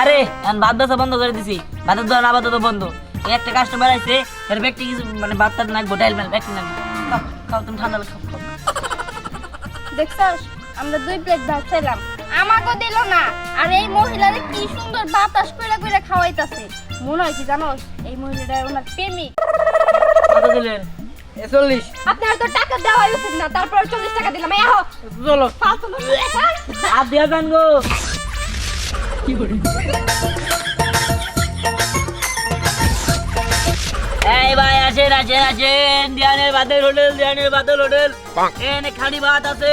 আরে দাসা বন্ধ করে দিছি। ভাতের দোকান আপাতত বন্ধ। এই একটা কাস্টমার আছে এর ব্যক্তি কিছু মানে ভাত টাত নাকবো ডাইল মেল ব্যক্তি নাকবো। খাও, তুমি ঠান্ডা খাও। দেখছস? আমরা দুই প্লেট ভাত খাইলাম আমাকে দিল না। আর এই মহিলারে কি সুন্দর বাতাস করে করে খাওয়াইতাছে। মনে হয় কি জানোস? এই মহিলাটা ওনার প্রেমিক। কত দিলেন? চল্লিশ আপনার তো টাকা দেওয়াই উচিত না তারপর চল্লিশ টাকা দিলাম। চলো। লোক। দিয়া যান গো। এই ভাই আসেন আসেন আসেন। দিয়ানের ভাতের হোটেল দিয়ানের হোটেল। এখানে খালি ভাত আছে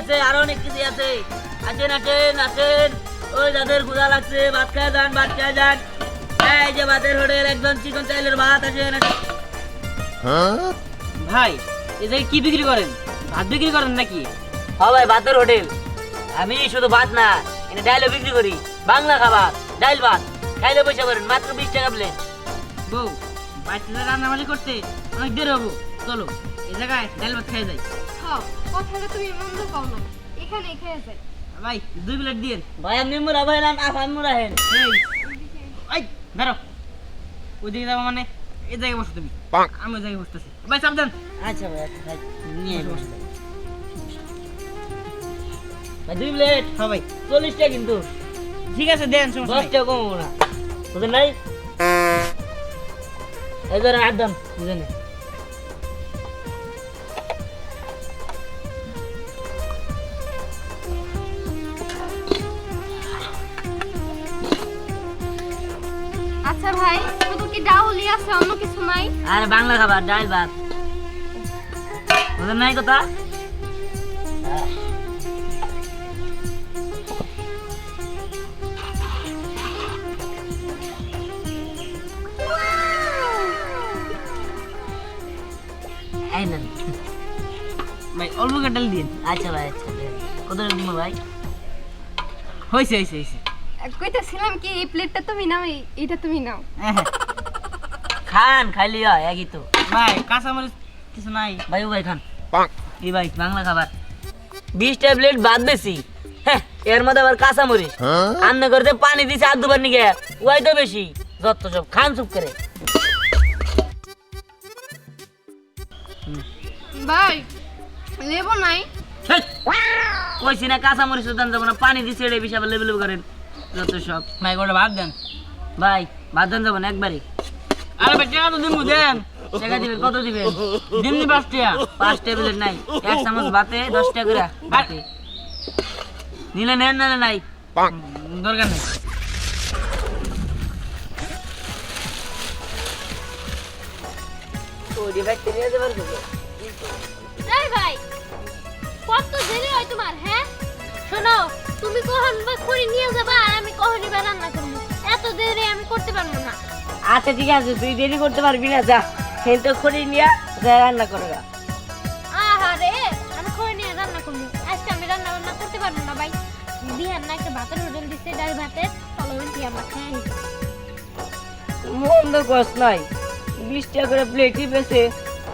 আছে আরও অনেক কিছু আছে। আসেন আসেন আসেন। ওই যাদের লাগছে ভাত খায় যান ভাত খায় যান। এই যে ভাতের হোটেল একদম চিকন চাইলের ভাত আসেন আসেন। ভাই এই কি বিক্রি করেন? ভাত বিক্রি করেন নাকি? হ্যাঁ ভাই ভাতের হোটেল। আমি শুধু ভাত না এনে ডাইলও বিক্রি করি। বাংলা খাবার ডাইল ভাত। খাইলে পয়সা করেন মাত্র বিশ টাকা প্লেট বউ বাড়িতে রান্নাবাড়ি করতে অনেক দেরি হব। চলো এই জায়গায় ডাল ভাত খেয়ে যাই। খাও কথাটা তুমি মন্দ পাও না। এখানে খেয়ে যাই। ভাই দুই প্লেট দিয়ে ভাই আপনি মুরা ভাই নাম আফান মুরা হেন। এই। বেরো। ওইদিকে যাব মানে এই জায়গায় বসো তুমি। আমি ওই জায়গায় বসতেছি। ভাই সাবধান। আচ্ছা ভাই আচ্ছা ভাই। নিয়ে বসতে ভাই দুই প্লেট হ্যাঁ ভাই। চল্লিশ টাকা কিন্তু। ঠিক আছে দেন সমস্যা দশ নাই। টাকা কমবো না। তোদের নাই? এই ধরেন আট দাম দুজনে আচ্ছা ভাই শুধু কি ডাউলি আছে অন্য কিছু নাই? আর বাংলা খাবার ডাল ভাত। তোদের নাই কথা? এই নেন। ভাই অল্প করে ডাল দিন আচ্ছা ভাই আচ্ছা কত দিব ভাই? হয়েছে হয়েছে হয়েছে কইতেছিলাম কি এই প্লেটটা তুমি নাও এইটা তুমি নাও। হ্যাঁ, হ্যাঁ। খান খাইলি হয় একই তো। ভাই কাঁচামরিচ কিছু নাই। ভাই ও ভাই খান। এই ভাই বাংলা খাবার। বিশ ট্যাবলেট বাদ বেশি। হ্যাঁ এর মধ্যে আবার কাঁচা মরিচ রান্না করতে পানি দিছে আর দুবার নিগে। ওয়াই তো বেশি। যত সব খান চুপ করে। ভাই লেবু নাই। কইছি না কাঁচা মরিচ দাম যাব না পানি দিছে এটা বেশি আবার লেবেল করেন। যত সব। ভাই গোটা ভাত দেন। ভাই বাদ দেন যাব না একবারই। আরে ভাই টাকা তো দিমু দেন। টাকা দিবেন কত দিবেন? দিন দি পাঁচ টাকা পাঁচ ট্যাবলেট নাই এক চামচ ভাতে দশ টাকা করে ভাতে। নিলে নেন না নাই। দরকার নেই। ওই ডিভাইস নিয়ে যাবেন এই ভাই কত দেরি হয় তোমার হ্যাঁ? শোনো তুমি কখন বা খড়ি নিয়ে যাবা আর আমি কখনই বা রান্না করব। এত দেরি আমি করতে পারব না। আচ্ছা ঠিক আছে তুই দেরি করতে পারবি না যা। তো খড়ি নিয়ে যা রান্না করে গা। আহারে আমি নিয়ে রান্না করব। আজকে আমি রান্না বান্না করতে পারব না ভাই। বিহার না একটা ভাতের হোটেল দিচ্ছে ডাল ভাতের চলো কি আমরা খাই মন্দ কস নাই। বিশ টাকা করে প্লেটই বেছে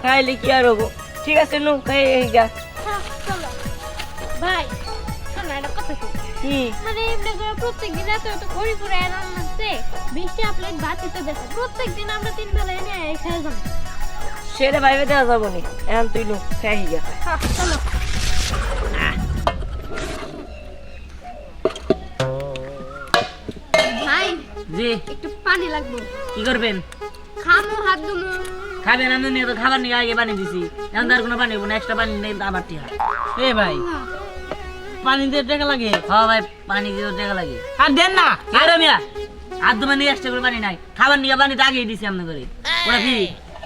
খাইলে কি আর হব? ঠিক আছে নু এই গা হ্যাঁ, চলো। ভাই শোনো একটা কথা কই। কি? মানে এমনি করে প্রত্যেক দিন এত এত খড়ি করে রান্না হচ্ছে বিশটা প্লেট ভাত দিতে প্রত্যেক দিন আমরা তিন বেলা এনে খেয়ে যাব। সেটা ভাইবে দেওয়া যাব নি। এখন তুই নু খাই গা হ্যাঁ, চলো। ভাই জি। একটু পানি লাগবে। কি করবেন? খামু হাত খাবেন আমি নিয়ে তো খাবার নিয়ে আগে পানি দিছি। এখন তার কোনো পানি না এক্সট্রা পানি নেই আবার টিহা এ ভাই পানি দিয়ে টাকা লাগে? হ্যাঁ ভাই পানি দিতে টাকা লাগে। আর দেন না। কে রে মিয়া আর তোমার নিয়ে এক্সট্রা করে পানি নাই। খাবার নিয়ে পানি তো আগেই দিছি আপনি করে। ওরা ফ্রি।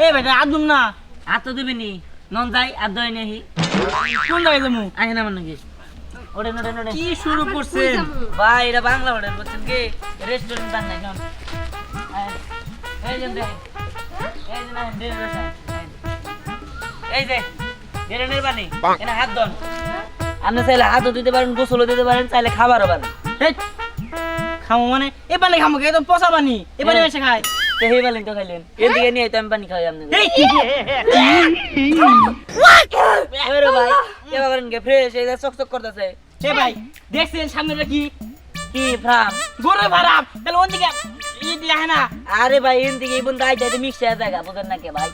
এ ভাই আদুম না। আর তো দিবি নন যাই আর দই নেহি কোন জায়গায় যাব? আহে না মানে ওঠেন ওঠেন ওঠেন কি শুরু করছেন? ভাই এটা বাংলা হোটেল বলছেন কি? রেস্টুরেন্ট বান নাই এই যে এই যে না দেড় রসা এই যে দেড়ের পানি এনে হাত দন আপনি চাইলে হাতও দিতে পারেন গোসলও দিতে পারেন চাইলে খাবারও পারেন খামো মানে? এ পানি খামো কে? তো পচা পানি। এ পানি এসে খায়। তো সেই পানি তো খাইলেন। এদিকে নিয়ে তো আমি পানি খাই আপনি এবারে ভাই এবার করেন কে ফ্রেশ এই চকচক করতেছে। এ ভাই দেখছেন সামনে কি? কি ফ্রাম গরু তাহলে দিকে ই না আরে ভাই এন থেকে এই বন্ধু আইতে মিক্স হয়ে জায়গা বুঝেন না কে ভাই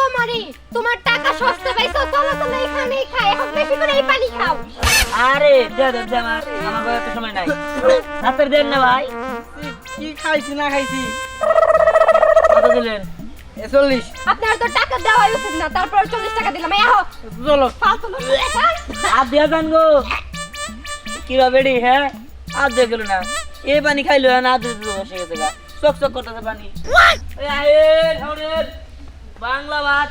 তোমারই। তোমার টাকা সস্তা পাইছো চলো চলো এখানেই খাই। এখন বেশি করে এই পানি খাও। আরে দে দে দে আমার আমার বয়স তো সময় নাই। রাতের দেন না ভাই। কি খাইছি না খাইছি? কত দিলেন? চল্লিশ আপনার তো টাকা দেওয়াই উচিত না তারপর চল্লিশ টাকা দিলাম। এই আহো। চলো। আর দিয়া যান গো। কিবা বেড়ি হ্যাঁ? আর দিয়ে গেল না। এ পানি খাইলো না আর দিয়ে বসে গেছে গা। চক চক করতেছে পানি? বাংলা ভাত।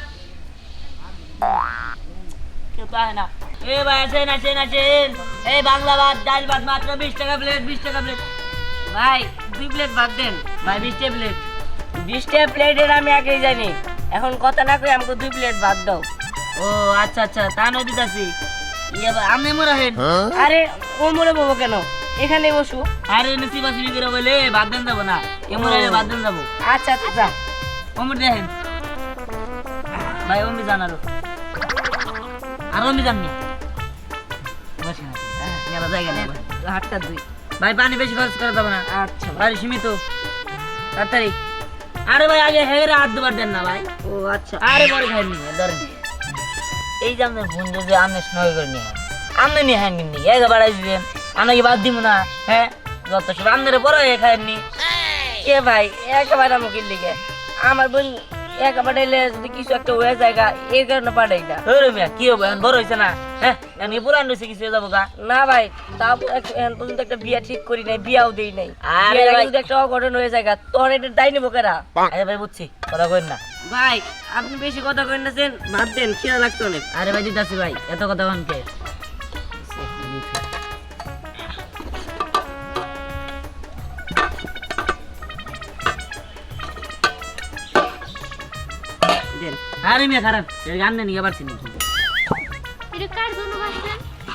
কেউ তো না। এ ভাই আসেন আসেন আসেন এই বাংলা ভাত ডাল ভাত মাত্র বিশ টাকা প্লেট বিশ টাকা প্লেট ভাই দুই প্লেট ভাত দেন। ভাই প্লেট প্লেটের আমি আগেই জানি। এখন কথা না কই আমাকে দুই প্লেট ভাত দাও। ও আচ্ছা আচ্ছা তা দিতাছি। ইয়ে মনে হেন আরে ও মরে বলব কেন? এখানে বসু আরে নসি বাসি করে বলে? বাদ দেন যাব না। এ মরে হলে বাদ দেন যাব। আচ্ছা আচ্ছা ওমর দেখেন। ভাই অমি জানারো আর। অমি জাননি বসেন। হ্যাঁ, মেলা জায়গা নেই ভাই। হাতটা দুই। ভাই পানি বেশি খরচ করা যাবে না। আচ্ছা। বাড়ি সীমিত। তাড়াতাড়ি। আরে ভাই আগে হেরে হাত দুবার দেন না ভাই। ও আচ্ছা। আরে পরে খাইনি ধরেন। এই যে আপনার ফোন যদি আপনি স্নয় করে নিয়ে আপনি নিয়ে হ্যান কিনি এক বাড়াই আপনাকে বাদ দিব না হ্যাঁ? যত সব আপনার বড় হয়ে খায়নি। এ ভাই একেবারে আমাকে লিখে আমার বোন একা পাঠাইলে যদি কিছু একটা হয়ে যায় গা, এই কারণে পাঠাই না ধরো মিয়া কি হবে এখন বড় হয়েছে না? হ্যাঁ কি পুরান হয়েছে কিছু যাব গা। না ভাই তা এখন পর্যন্ত একটা বিয়া ঠিক করি নাই বিয়াও দেই নাই। আরে ভাই। একটা অঘটন হয়ে যায় গা, তোর এটা দায় নেব কেরা? আরে ভাই বুঝছি কথা কইন না। ভাই আপনি বেশি কথা কইন না দেন খিদা লাগতো অনেক। আরে ভাই দিতাছি ভাই এত কথা কনকে আরে মিয়া খারাপ। এই গান নিয়ে আবার চিনি এটা কার জন্য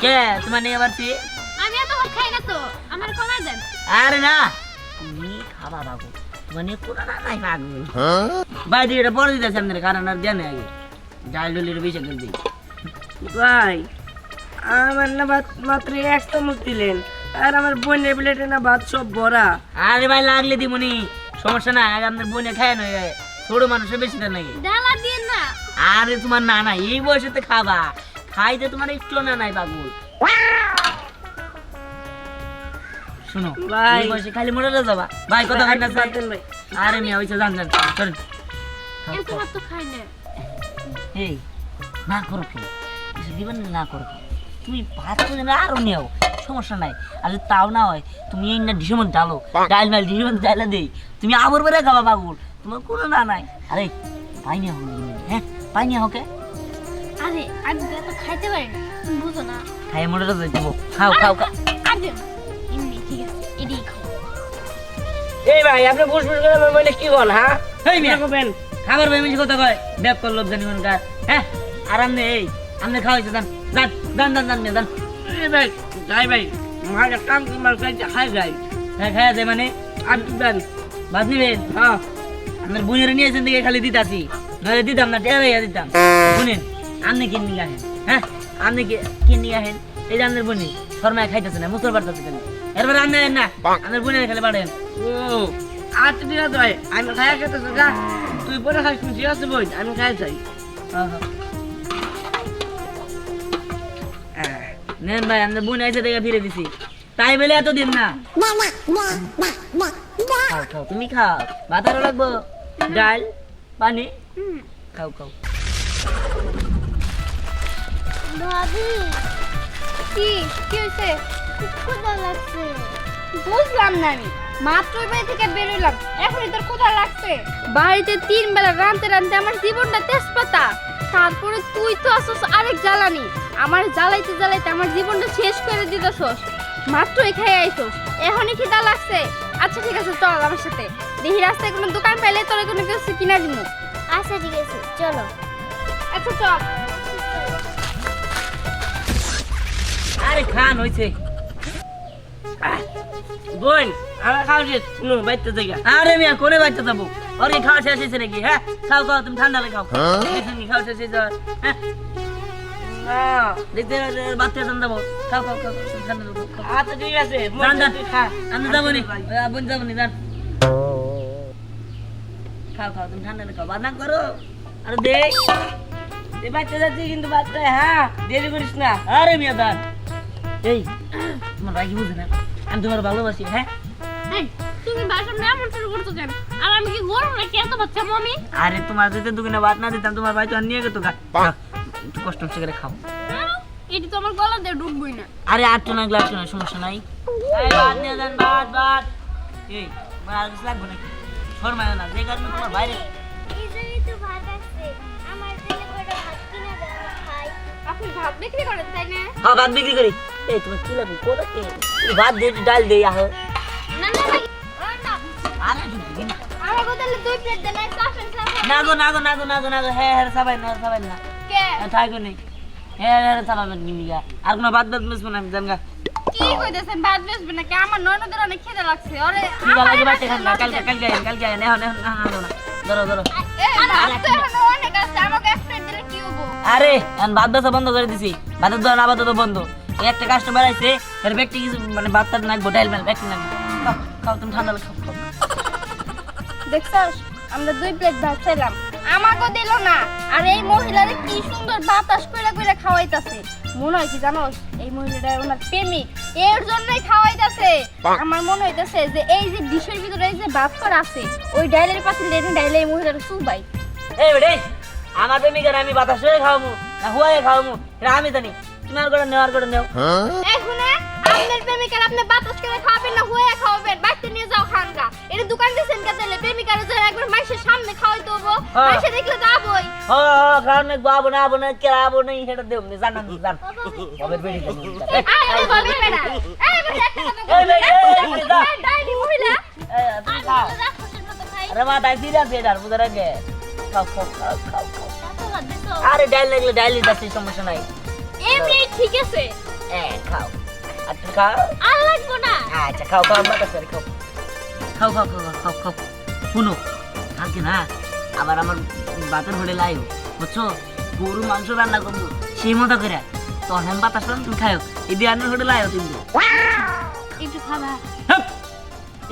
কে? তোমার নিয়ে চিনি আমি এত খাই না তো আমার কমা দেন। আরে না। তুমি খাবা বাবু। মানে পুরো না নাই। বাবু ভাই দিয়ে এটা বড় দিতেছে আপনার কারণ আর জানে আগে। ডাল ডলির করে দিই ভাই আমার না ভাত মাত্র এক চামচ দিলেন আর আমার বোনের প্লেটে না ভাত সব ভরা। আরে ভাই লাগলে দিমনি। সমস্যা না আগে আপনার বোনে খায় না ছোট মানুষের বেশি দেয় নাকি? ডালা দিন না। আরে তোমার না না এই বয়সে তো খাবা। খাইতে তোমার একটু না নাই বাবু শুনো ভাই। এই বয়সে খালি মরে যাবা। ভাই কথা হয় না দেন আরে মিয়া হইছে জান জান চলেন। এত ভাত তো খাই না। এই না করো কেন কিছু দিবেন না, না করো? তুমি ভাত করে না আরও নেও সমস্যা নাই। আর যদি তাও না হয় তুমি এই না ডিসের মধ্যে ডালো ডাল মাল ডিসের মধ্যে ডাইলা দেই। তুমি আবার বেড়ে খাবা বাবুল তোমার কোনো না নাই। আরে পাই নিয়ে হোক হ্যাঁ পাই নিয়ে হোকে আরে আমি তো খাইতে পারি না তুমি বুঝো না। খাই মনে তো দেবো খাও খাও খাও। আর দেন এমনি ঠিক আছে এটাই খাও। এই ভাই আপনি বুঝ বুঝ করে আমার বলে কি বল হ্যাঁ এই মিয়া। করবেন? খাবার ভাই মিশে কথা কয় ব্যাগ কর লোক জানি মনকার হ্যাঁ আর নে এই আমনে খাওয়াইছে জান জান জান জান মিয়া, জান। এই ভাই যাই ভাই মাকে কাম তোমার কাছে খাই যাই হ্যাঁ খাওয়া যায় মানে। আর দেন? ভাত নিবেন? হ্যাঁ। আপনার বোনের নিয়ে এসেন দিকে খালি দিতাছি। নইলে দিতাম না টেরা ইয়া দিতাম। শুনেন আপনি কিন নিয়ে আহেন হ্যাঁ? আপনি কি কিন নিয়ে আহেন এই যে আপনার বোনি শর্মায় খাইতেছে না মুসল বাড়তেছে কেন এরপরে আপনি আহেন না আপনার বোনের খালি বাড়েন ও তো ঠিক আছে ভাই আমি খাই খেতে যা। তুই পরে খাইস ঠিক আছে বই আমি খাই যাই হ্যাঁ, হ্যাঁ। নেন ভাই আপনার বোন আইসে দেখে ফিরে দিছি। তাই বলে এত দিন না তুমি খাও। ভাত আরও লাগবো? ডাল পানি। খাও খাও। ভাবি কি কি হয়েছে? ক্ষুধা লাগছে। বুঝলাম না আমি। মাত্র বাড়ি থেকে বেরোলাম এখনই তোর ক্ষুধা লাগছে। বাড়িতে তিন বেলা রানতে রানতে আমার জীবনটা তেজপাতা। তারপরে তুই তো আসস আরেক জ্বালানি। আমার জ্বালাইতে জ্বালাইতে আমার জীবনটা শেষ করে দিতেছস। মাত্রই খেয়ে আইছস এখনই খিদা লাগছে। আচ্ছা ঠিক আছে চল আমার সাথে। দেখি রাস্তায় কোনো দোকান পাইলে তোর কোনো কিছু কিনা দিব আচ্ছা ঠিক আছে চলো। আচ্ছা চল। আরে খান হইছে। বোন আমার খাওয়া শেষ। শুনো বাইতে জায়গা আরে মিয়া কোনে বাচ্চা যাব? ওর কি খাওয়া শেষ হয়েছে নাকি? হ্যাঁ খাও খাও তুমি ঠান্ডা লাগে খাও। কি খাওয়া শেষ হয়েছে হ্যাঁ। হ্যাঁ দেখতে বাচ্চা ঠান্ডা যাব খাও খাও খাও খাও, ঠান্ডা আচ্ছা ঠিক আছে হ্যাঁ আমি যাব নি। বোন যাব নি যান। খাও খাও তুমি ঠান্ডা খাও। বাদাম করো। আর দে এ বাচ্চা যাচ্ছি কিন্তু বাচ্চা হ্যাঁ? দেরি করিস না। আরে মিয়া দান। এই তোমার কি বুঝে না? আমি তোমার ভালোবাসি হ্যাঁ? তুমি বাসার না এমন শুরু করছ কেন? আর আমি কি গরম নাকি এত বাচ্চা মমি? আরে তোমার যদি দুগুনে ভাত না দিতাম তোমার ভাই তো আর নিয়ে গেতো গা। একটু কষ্ট মষ্ট করে খাও। এটি তো আমার গলা দিয়ে ঢুকবই না। আরে আটটো না গ্লাস না সমস্যা নাই। ভাত নিয়ে যান ভাত ভাত। এই আমার আর কিছু লাগবে নাকি? শর্মায় না যে কারণে তোমার বাইরে আপনি ভাত বিক্রি করেন তাই না? হ্যাঁ ভাত বিক্রি করি। এই তোমার কি লাগবে? কোলা কে ভাত দিয়ে একটু ডাল দিয়ে আহ। না না না। আরে। আমার দুই প্লেট দেন এক গো না গো না গো না গো না গো হ্যাঁ হ্যাঁ সবাই না সবাই না। কে? থাকো নেই হ্যাঁ হ্যাঁ আর কোনো ভাত ভাত মিশবো না আমি জানগা কি কইতেছেন? ভাত বেচবেন নাকি? আমার ননদের অনেক খিদে লাগছে। ওরে ঠিক আছে বাচ্চা খান না? কালকে কালকে আইন কালকে আইন। এখন এখন না না না। ধরো ধরো। এই ভাত তো এখনও অনেক আছে। আমাকে এক প্লেট দিলে কি হব? আরে এখন ভাত বেচা বন্ধ করে দিছি। ভাতের দোকান আপাতত বন্ধ। এই একটা কাস্টমার আছে এর ব্যক্তি কিছু মানে ভাত টাত নাকবো ডাইল মেল ব্যক্তি নাকবো। খাও, খাও তুমি ঠান্ডা লাগে, খাও খাও। আমরা দুই প্লেট ভাত চাইলাম আমাকে দিল না। আর এই মহিলারে কি সুন্দর বাতাস কইরা কইরা খাওয়াইতাছে। মনে হয় কি জানো এই মহিলাটা ওনার প্রেমিক। এর জন্যই খাওয়াইতাছে। আমার মনে হইতাছে যে এই যে ডিশের ভিতরে এই যে ভাত করা আছে ওই ডাইলের পাশে লেনে ডাইলে এই মহিলাটা চুবাই। এই বেটে আমার প্রেমিকের আমি বাতাস হয়ে খাওয়াবো না হুয়ায় খাওয়াবো এটা আমি জানি। তুমি আর করে নেও আর করে নেও এখন আপনার প্রেমিকার আপনি বাতাস করে খাওয়াবেন না হয়ে খাওয়াবেন বাড়িতে নিয়ে যাও খানকা এটা দোকান দিয়েছেন কে দিলে প্রেমিকার একবার সামনে খাওয়াইতে হব হ্যাঁ। মাইসে দেখলে যাবই হ খাওয়ার নাকবো আবো না আবো না কেরাবো না সেটা দেব না জানান জান বেড়ি দেবো আরে বলবি না এই বেটা একটা কথা এই, এই, এই, এই, এই, দাও। ডাইনি মহিলা আরে মা তাই ফিরে আসবে এটার বুঝে খাও খাও খাও খাও খাও আরে ডাইল লাগলে ডাইল দিতে সমস্যা নাই এমনি ঠিক আছে। হ্যাঁ খাও। আর তুমি খাও? আর লাগবো না। আচ্ছা খাও খাও বাতাস করে খাও। খাও খাও খাও খাও খাও শুনো কালকে না আবার আমার বাতের হোটেল আয়ো বুঝছ? গরু মাংস রান্না করব সেই মতো করে। তখন বাতাস তুমি খাও এই বিয়ানের হোটেল আয়ো তুমি। একটু খাবা!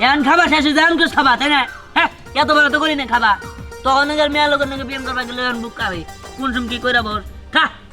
এখন খাবা শেষ হয়ে যায় কিছু খাবা তাই না? হ্যাঁ এত বড় তো করি না খাবা। তখন মেয়া লোকের নাকি প্রেম করবা গেলে এখন বুক খাবে কোন সময় কি করে বস খা!